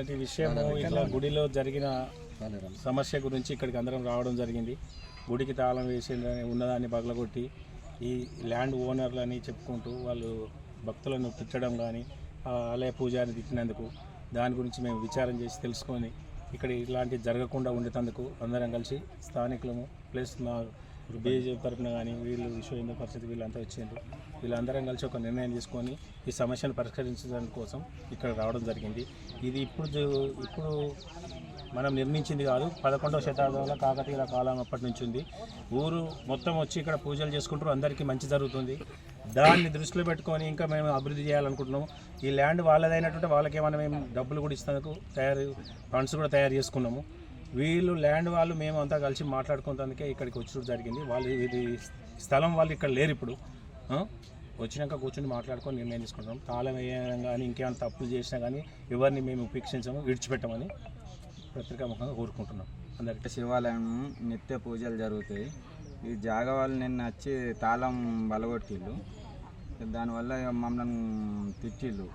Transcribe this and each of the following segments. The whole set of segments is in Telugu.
ఇలాంటి విషయము ఇట్లా గుడిలో జరిగిన సమస్య గురించి ఇక్కడికి అందరం రావడం జరిగింది. గుడికి తాళం వేసి ఉన్నదాన్ని పగలగొట్టి ఈ ల్యాండ్ ఓనర్లని చెప్పుకుంటూ వాళ్ళు భక్తులను తిట్టడం కానీ ఆ ఆలయ పూజారిని తిట్టినందుకు దాని గురించి మేము విచారం చేసి తెలుసుకొని ఇక్కడ ఇలాంటివి జరగకుండా ఉండేందుకు అందరం కలిసి స్థానికులము ప్లస్ మా ఇప్పుడు బీజేపీ తరఫున కానీ వీళ్ళు విశ్వ హిందూ పరిస్థితి వీళ్ళంతా వచ్చిండ్రు. వీళ్ళందరం కలిసి ఒక నిర్ణయం తీసుకొని ఈ సమస్యను పరిష్కరించడం కోసం ఇక్కడ రావడం జరిగింది. ఇది ఇప్పుడు ఇప్పుడు మనం నిర్మించింది కాదు పదకొండవ శతాబ్దంలో కాకతీయుల కాలం అప్పటి నుంచి ఉంది. ఊరు మొత్తం వచ్చి ఇక్కడ పూజలు చేసుకుంటారు అందరికీ మంచి జరుగుతుంది. దాన్ని దృష్టిలో పెట్టుకొని ఇంకా మేము అభివృద్ధి చేయాలనుకుంటున్నాం ఈ ల్యాండ్ వాళ్ళదైనటువంటి వాళ్ళకేమైనా మేము డబ్బులు కూడా ఇస్తాను తయారు ఫండ్స్ కూడా తయారు చేసుకున్నాము. వీళ్ళు ల్యాండ్ వాళ్ళు మేము అంతా కలిసి మాట్లాడుకున్నందుకే ఇక్కడికి వచ్చడం జరిగింది. వాళ్ళు ఇది స్థలం వాళ్ళు ఇక్కడ లేరు ఇప్పుడు. వచ్చినాక కూర్చొని మాట్లాడుకొని నిర్ణయం తీసుకుంటాం. తాళం వేయడం కానీ ఇంకేమైనా తప్పులు చేసినా కానీ ఎవరిని మేము ఉపేక్షించాము విడిచిపెట్టమని పత్రికాముఖంగా కోరుకుంటున్నాం. అందరికీ శివాలయం నిత్య పూజలు జరుగుతాయి. ఈ జాగ వాళ్ళు నిన్న వచ్చి తాళం బలగొట్టిళ్ళు. దానివల్ల మమ్మల్ని తిట్టిళ్ళు.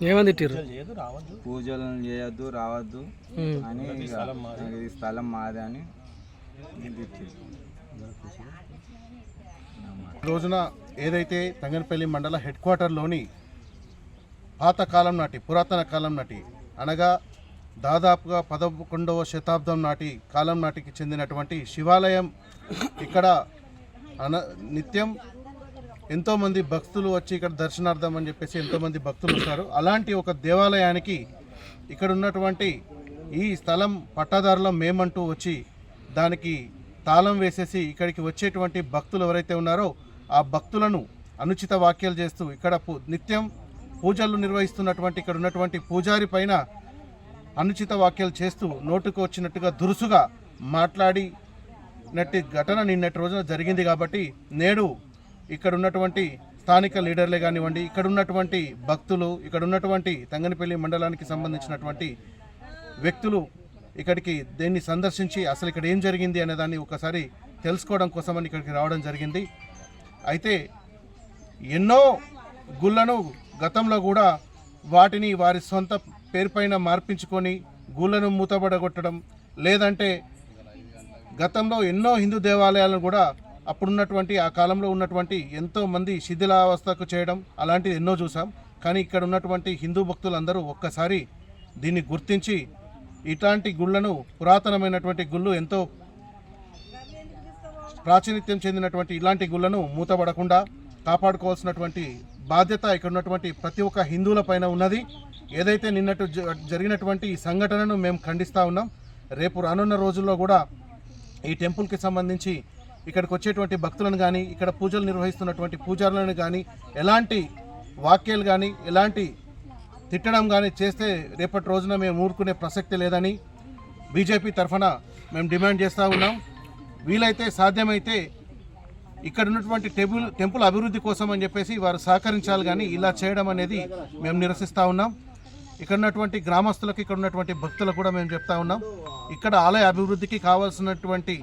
ఏమని తిట్టిర్రు? పూజలు చేయొద్దు రావద్దు. అని ఈ ఇక స్థలం మాది. అని రోజున ఏదైతే తంగనపల్లి మండల హెడ్ క్వార్టర్లోని పాతకాలం నాటి పురాతన కాలం నాటి అనగా దాదాపుగా పదకొండవ శతాబ్దం నాటి కాలం నాటికి చెందినటువంటి శివాలయం ఇక్కడ అన నిత్యం ఎంతోమంది భక్తులు వచ్చి ఇక్కడ దర్శనార్థం అని చెప్పేసి ఎంతోమంది భక్తులు వస్తారు అలాంటి ఒక దేవాలయానికి ఇక్కడ ఉన్నటువంటి ఈ స్థలం పట్టాదారులం మేమంటూ వచ్చి దానికి తాళం వేసేసి ఇక్కడికి వచ్చేటువంటి భక్తులు ఎవరైతే ఉన్నారో ఆ భక్తులను అనుచిత వాక్యాలు చేస్తూ ఇక్కడ పూ నిత్యం పూజలు నిర్వహిస్తున్నటువంటి ఇక్కడ ఉన్నటువంటి పూజారి పైన అనుచిత వాక్యాలు చేస్తూ నోటుకు వచ్చినట్టుగా దురుసుగా మాట్లాడి నట్టి ఘటన నిన్నటి రోజున జరిగింది కాబట్టి నేడు ఇక్కడ ఉన్నటువంటి స్థానిక లీడర్లే కానివ్వండి ఇక్కడ ఉన్నటువంటి భక్తులు ఇక్కడ ఉన్నటువంటి తంగనపల్లి మండలానికి సంబంధించినటువంటి వ్యక్తులు ఇక్కడికి దీన్ని సందర్శించి అసలు ఇక్కడ ఏం జరిగింది అనే దాన్ని ఒకసారి తెలుసుకోవడం కోసమని ఇక్కడికి రావడం జరిగింది. అయితే ఎన్నో గుళ్ళను గతంలో కూడా వాటిని వారి సొంత పేరుపైన మార్పించుకొని గుళ్ళను మూతబడగొట్టడం లేదంటే గతంలో ఎన్నో హిందూ దేవాలయాలను కూడా అప్పుడున్నటువంటి ఆ కాలంలో ఉన్నటువంటి ఎంతో మంది శిథిలావస్థకు చేయడం అలాంటిది ఎన్నో చూసాం. కానీ ఇక్కడ ఉన్నటువంటి హిందూ భక్తులందరూ ఒక్కసారి దీన్ని గుర్తించి ఇట్లాంటి గుళ్ళను పురాతనమైనటువంటి గుళ్ళు ఎంతో ప్రాచీనిత్యం చెందినటువంటి ఇలాంటి గుళ్ళను మూతపడకుండా కాపాడుకోవాల్సినటువంటి బాధ్యత ఇక్కడ ఉన్నటువంటి ప్రతి ఒక్క హిందువుల పైన ఉన్నది. ఏదైతే నిన్నట్టు జ- జరిగినటువంటి ఈ సంఘటనను మేము ఖండిస్తూ ఉన్నాం రేపు రానున్న రోజుల్లో కూడా ఈ టెంపుల్కి సంబంధించి ఇక్కడికి వచ్చేటువంటి భక్తులను కానీ ఇక్కడ పూజలు నిర్వహిస్తున్నటువంటి పూజారులను కానీ ఎలాంటి వాక్యాలు కానీ ఎలాంటి తిట్టడం కానీ చేస్తే రేపటి రోజున మేము ఊరుకునే ప్రసక్తి లేదని బీజేపీ తరఫున మేము డిమాండ్ చేస్తూ ఉన్నాం. వీలైతే సాధ్యమైతే ఇక్కడ ఉన్నటువంటి టెంపుల్ టెంపుల్ అభివృద్ధి కోసం అని చెప్పేసి వారు సహకరించాలి కానీ ఇలా చేయడం అనేది మేము నిరసిస్తూ ఉన్నాం. ఇక్కడ ఉన్నటువంటి గ్రామస్తులకు ఇక్కడ ఉన్నటువంటి భక్తులకు కూడా మేము చెప్తా ఉన్నాం. ఇక్కడ ఆలయ అభివృద్ధికి కావాల్సినటువంటి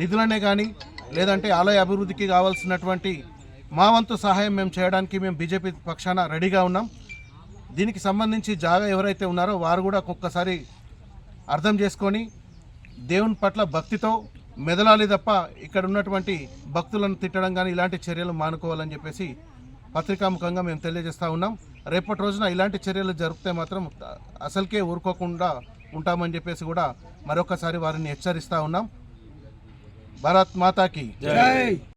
నిధులనే కానీ లేదంటే ఆలయ అభివృద్ధికి కావాల్సినటువంటి మా వంతు సహాయం మేము చేయడానికి మేము బీజేపీ పక్షాన రెడీగా ఉన్నాం. దీనికి సంబంధించి జాగా ఎవరైతే ఉన్నారో వారు కూడా ఒక్కొక్కసారి అర్థం చేసుకొని దేవుని పట్ల భక్తితో మెదలాలి తప్ప ఇక్కడ ఉన్నటువంటి భక్తులను తిట్టడం కానీ ఇలాంటి చర్యలు మానుకోవాలని చెప్పేసి పత్రికాముఖంగా మేము తెలియజేస్తూ ఉన్నాం. రేపటి రోజున ఇలాంటి చర్యలు జరిపితే మాత్రం అసలుకే ఊరుకోకుండా ఉంటామని చెప్పేసి కూడా మరొకసారి వారిని హెచ్చరిస్తూ ఉన్నాం. ભારત માતા કી. જય.